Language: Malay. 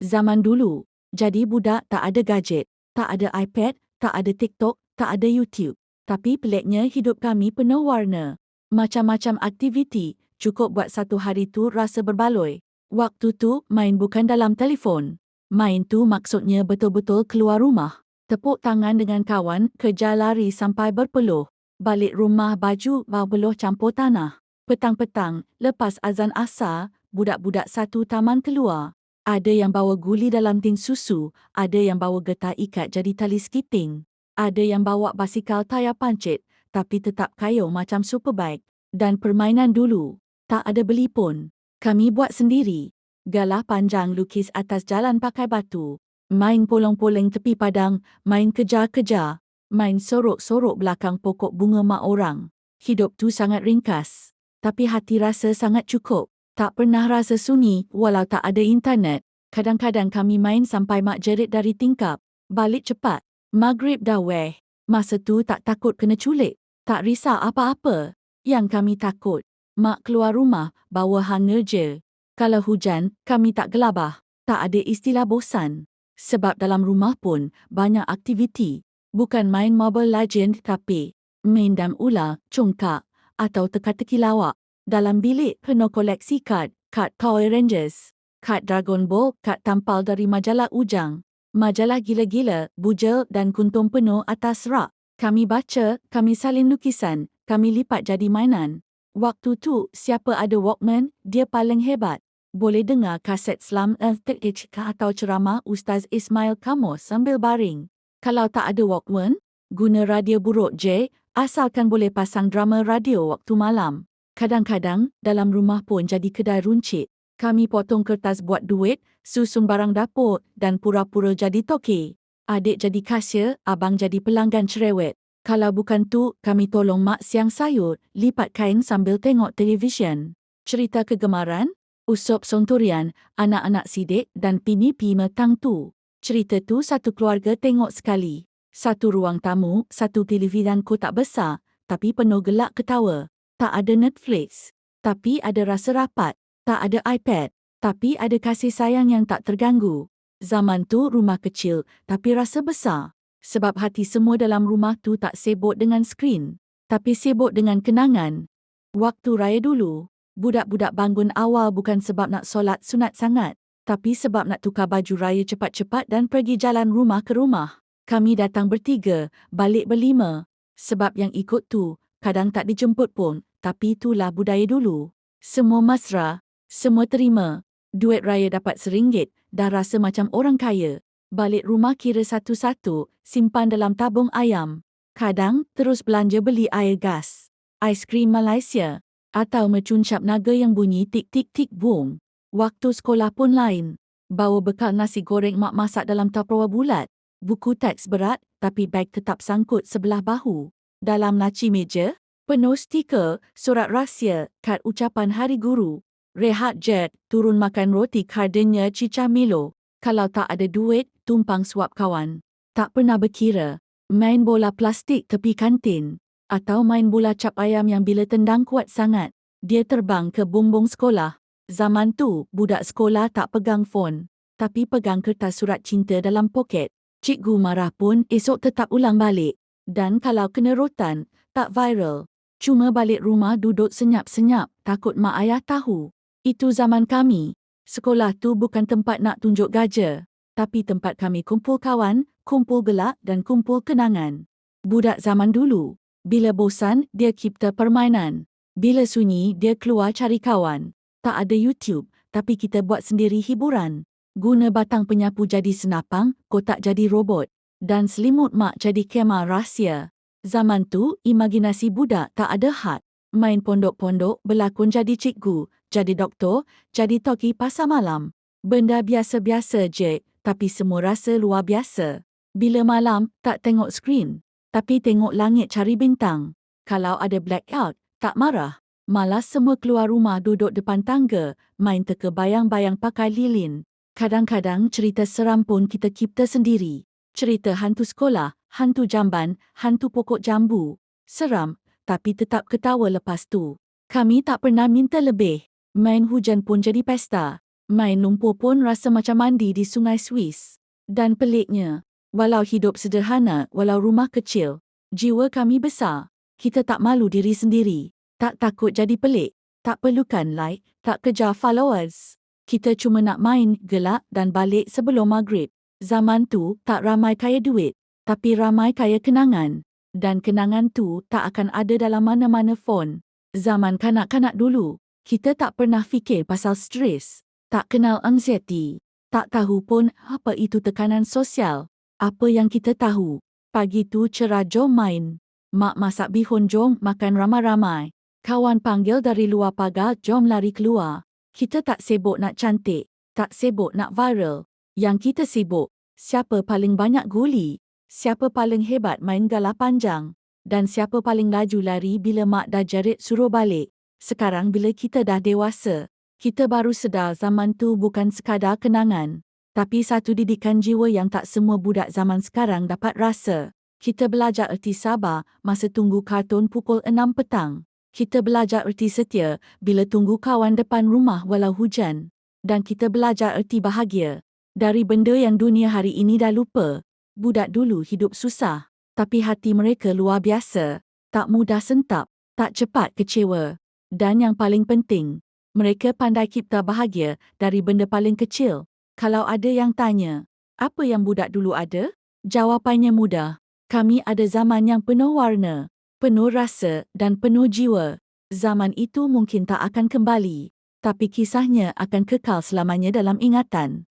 Zaman dulu, jadi budak tak ada gadget, tak ada iPad, tak ada TikTok, tak ada YouTube. Tapi peliknya hidup kami penuh warna. Macam-macam aktiviti, cukup buat satu hari tu rasa berbaloi. Waktu tu main bukan dalam telefon. Main tu maksudnya betul-betul keluar rumah. Tepuk tangan dengan kawan, kerja lari sampai berpeluh. Balik rumah baju bau beluh campur tanah. Petang-petang, lepas azan asar, budak-budak satu taman keluar. Ada yang bawa guli dalam tin susu, ada yang bawa getah ikat jadi tali skipping. Ada yang bawa basikal tayar pancit, tapi tetap kayu macam superbike. Dan permainan dulu, tak ada beli pun. Kami buat sendiri. Galah panjang lukis atas jalan pakai batu. Main polong-poleng tepi padang, main kejar-kejar. Main sorok-sorok belakang pokok bunga mak orang. Hidup tu sangat ringkas. Tapi hati rasa sangat cukup. Tak pernah rasa sunyi walau tak ada internet. Kadang-kadang kami main sampai mak jerit dari tingkap. Balik cepat. Maghrib dah weh. Masa tu tak takut kena culik. Tak risau apa-apa. Yang kami takut. Mak keluar rumah, bawa hanga je. Kalau hujan, kami tak gelabah. Tak ada istilah bosan. Sebab dalam rumah pun, banyak aktiviti. Bukan main Mobile Legend tapi, main dam ular, congkak, atau teka-teki lawak. Dalam bilik penuh koleksi kad, kad Power Rangers, kad Dragon Ball, kad tampal dari majalah Ujang, majalah gila-gila, bujel dan kuntum penuh atas rak. Kami baca, kami salin lukisan, kami lipat jadi mainan. Waktu tu, siapa ada Walkman, dia paling hebat. Boleh dengar kaset Slam Earth atau ceramah Ustaz Ismail Kamo sambil baring. Kalau tak ada Walkman, guna radio buruk je, asalkan boleh pasang drama radio waktu malam. Kadang-kadang, dalam rumah pun jadi kedai runcit. Kami potong kertas buat duit, susun barang dapur dan pura-pura jadi toke. Adik jadi kasir, abang jadi pelanggan cerewet. Kalau bukan tu, kami tolong mak siang sayur, lipat kain sambil tengok televisyen. Cerita kegemaran, Usop Sonturian, anak-anak sidik dan Pini Pima Tang tu. Cerita tu satu keluarga tengok sekali. Satu ruang tamu, satu televisyen kotak besar, tapi penuh gelak ketawa. Tak ada Netflix, tapi ada rasa rapat. Tak ada iPad, tapi ada kasih sayang yang tak terganggu. Zaman tu rumah kecil, tapi rasa besar sebab hati semua dalam rumah tu tak sibuk dengan skrin, tapi sibuk dengan kenangan. Waktu raya dulu, budak-budak bangun awal bukan sebab nak solat sunat sangat, tapi sebab nak tukar baju raya cepat-cepat dan pergi jalan rumah ke rumah. Kami datang bertiga, balik berlima. Sebab yang ikut tu, kadang tak dijemput pun, tapi itulah budaya dulu. Semua mesra, semua terima. Duit raya dapat seringgit, dah rasa macam orang kaya balik rumah kira satu-satu, simpan dalam tabung ayam. Kadang, terus belanja beli air gas, aiskrim Malaysia, atau mecuncap naga yang bunyi tik-tik-tik boom. Waktu sekolah pun lain. Bawa bekal nasi goreng mak masak dalam tupperware bulat. Buku teks berat, tapi beg tetap sangkut sebelah bahu. Dalam laci meja, penuh stiker, surat rahsia, kad ucapan hari guru. Rehat jet, turun makan roti kardenya Cica Milo. Kalau tak ada duit, tumpang suap kawan. Tak pernah berkira, main bola plastik tepi kantin atau main bola cap ayam yang bila tendang kuat sangat, dia terbang ke bumbung sekolah. Zaman tu, budak sekolah tak pegang fon, tapi pegang kertas surat cinta dalam poket. Cikgu marah pun esok tetap ulang balik. Dan kalau kena rotan, tak viral. Cuma balik rumah duduk senyap-senyap, takut mak ayah tahu. Itu zaman kami. Sekolah tu bukan tempat nak tunjuk gajah tapi tempat kami kumpul kawan, kumpul gelak dan kumpul kenangan. Budak zaman dulu, bila bosan, dia cipta permainan. Bila sunyi, dia keluar cari kawan. Tak ada YouTube, tapi kita buat sendiri hiburan. Guna batang penyapu jadi senapang, kotak jadi robot. Dan selimut mak jadi kemah rahsia. Zaman tu, imajinasi budak tak ada had. Main pondok-pondok, berlakon jadi cikgu, jadi doktor, jadi toki pasar malam. Benda biasa-biasa je, tapi semua rasa luar biasa. Bila malam, tak tengok skrin, tapi tengok langit cari bintang. Kalau ada blackout, tak marah. Malas semua keluar rumah duduk depan tangga, main teka bayang-bayang pakai lilin. Kadang-kadang cerita seram pun kita cipta sendiri. Cerita hantu sekolah, hantu jamban, hantu pokok jambu. Seram, tapi tetap ketawa lepas tu. Kami tak pernah minta lebih. Main hujan pun jadi pesta. Main lumpur pun rasa macam mandi di sungai Swiss. Dan peliknya, walau hidup sederhana, walau rumah kecil, jiwa kami besar. Kita tak malu diri sendiri. Tak takut jadi pelik. Tak perlukan like, tak kejar followers. Kita cuma nak main, gelak dan balik sebelum maghrib. Zaman tu tak ramai kaya duit, tapi ramai kaya kenangan. Dan kenangan tu tak akan ada dalam mana-mana phone. Zaman kanak-kanak dulu, kita tak pernah fikir pasal stres. Tak kenal anxiety. Tak tahu pun apa itu tekanan sosial. Apa yang kita tahu. Pagi tu cerah jom main. Mak masak bihun jom makan ramai-ramai. Kawan panggil dari luar pagar jom lari keluar. Kita tak sibuk nak cantik. Tak sibuk nak viral. Yang kita sibuk, siapa paling banyak guli. Siapa paling hebat main galah panjang. Dan siapa paling laju lari bila mak dah jerit suruh balik. Sekarang bila kita dah dewasa, kita baru sedar zaman tu bukan sekadar kenangan, tapi satu didikan jiwa yang tak semua budak zaman sekarang dapat rasa. Kita belajar erti sabar masa tunggu kartun pukul 6 petang. Kita belajar erti setia bila tunggu kawan depan rumah walau hujan. Dan kita belajar erti bahagia dari benda yang dunia hari ini dah lupa. Budak dulu hidup susah, tapi hati mereka luar biasa. Tak mudah sentap, tak cepat kecewa. Dan yang paling penting, mereka pandai cipta bahagia dari benda paling kecil. Kalau ada yang tanya, apa yang budak dulu ada? Jawapannya mudah. Kami ada zaman yang penuh warna, penuh rasa dan penuh jiwa. Zaman itu mungkin tak akan kembali, tapi kisahnya akan kekal selamanya dalam ingatan.